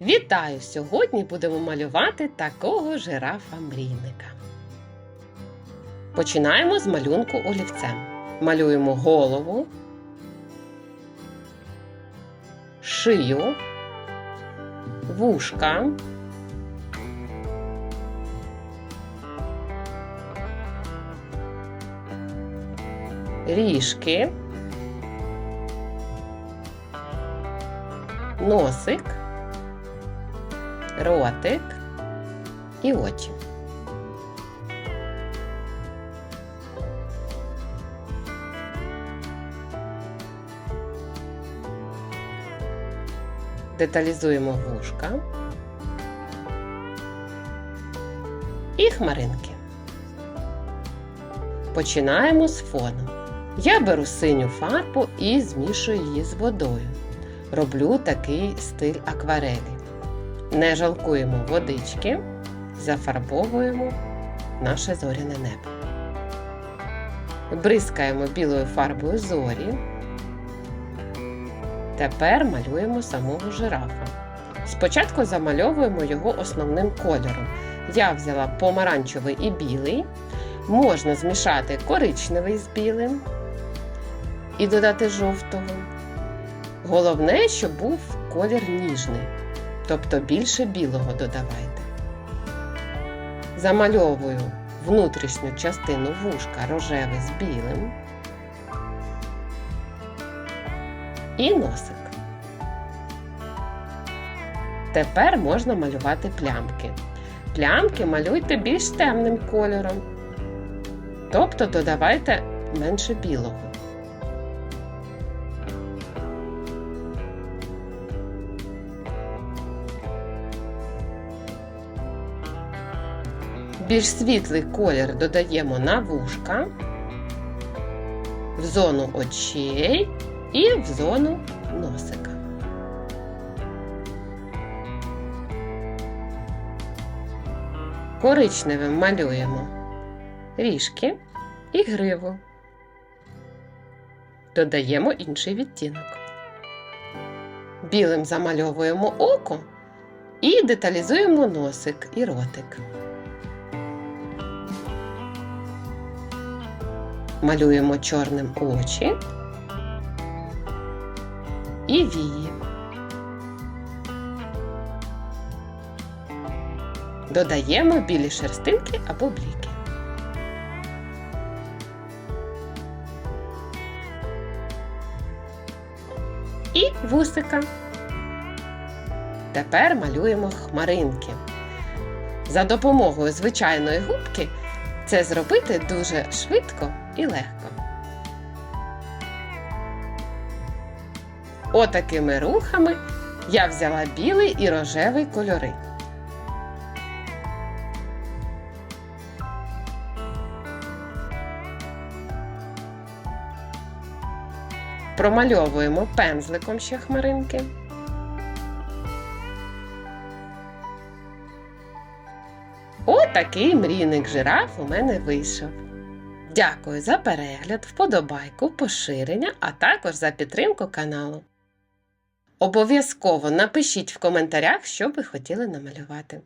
Вітаю! Сьогодні будемо малювати такого жирафа-мрійника. Починаємо з малюнку олівцем. Малюємо голову, шию, вушка, ріжки, носик, ротик і очі. Деталізуємо вушка і хмаринки. Починаємо з фону. Я беру синю фарбу і змішую її з водою. Роблю такий стиль акварелі. Не жалкуємо водички, зафарбовуємо наше зоряне небо. Бризкаємо білою фарбою зорі. Тепер малюємо самого жирафа. Спочатку замальовуємо його основним кольором. Я взяла помаранчевий і білий. Можна змішати коричневий з білим і додати жовтого. Головне, щоб був колір ніжний, тобто більше білого додавайте. Замальовую внутрішню частину вушка рожевий з білим і носик. Тепер можна малювати плямки. Плямки малюйте більш темним кольором, тобто додавайте менше білого. Більш світлий колір додаємо на вушка, в зону очей і в зону носика. Коричневим малюємо ріжки і гриву. Додаємо інший відтінок. Білим замальовуємо око і деталізуємо носик і ротик. Малюємо чорним очі і вії. Додаємо білі шерстинки або бліки. І вусика. Тепер малюємо хмаринки. За допомогою звичайної губки це зробити дуже швидко і легко. Отакими рухами я взяла білий і рожевий кольори. Промальовуємо пензликом ще хмаринки. Отакий мрійник жираф у мене вийшов. Дякую за перегляд, вподобайку, поширення, а також за підтримку каналу. Обов'язково напишіть в коментарях, що ви хотіли намалювати.